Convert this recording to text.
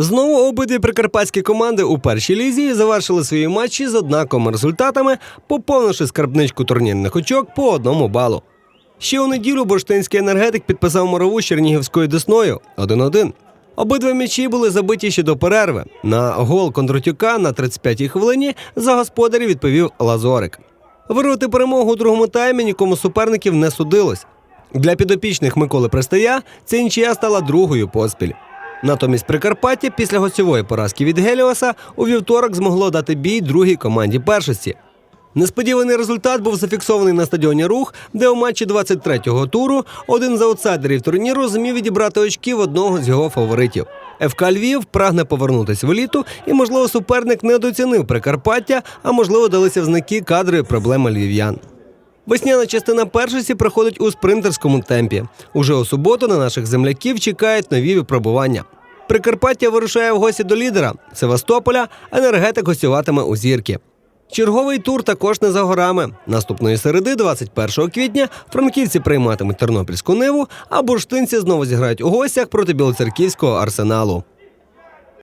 Знову обидві прикарпатські команди у першій лізі завершили свої матчі з однаковими результатами, поповнивши скарбничку турнірних очок по одному балу. Ще у неділю бурштинський енергетик підписав морову з Чернігівською десною 1-1. Обидва м'ячі були забиті ще до перерви. На гол Кондратюка на 35-й хвилині за господарів відповів Лазорик. Вирвати перемогу у другому таймі нікому суперників не судилось. Для підопічних Миколи Пристая ця нічия стала другою поспіль. Натомість Прикарпаття після гостьової поразки від Геліоса у вівторок змогло дати бій другій команді першості. Несподіваний результат був зафіксований на стадіоні Рух, де у матчі 23-го туру один з аутсайдерів турніру зумів відібрати очки в одного з його фаворитів. ФК Львів прагне повернутися в еліту, і, можливо, суперник недооцінив Прикарпаття, а можливо, далися в знаки кадрові проблеми львів'ян. Весняна частина першості проходить у спринтерському темпі. Уже у суботу на наших земляків чекають нові випробування. Прикарпаття вирушає в гості до лідера Севастополя, енергетик гостюватиме у зірки. Черговий тур також не за горами. Наступної середи, 21 квітня, франківці прийматимуть тернопільську ниву, а бурштинці знову зіграють у гостях проти білоцерківського арсеналу.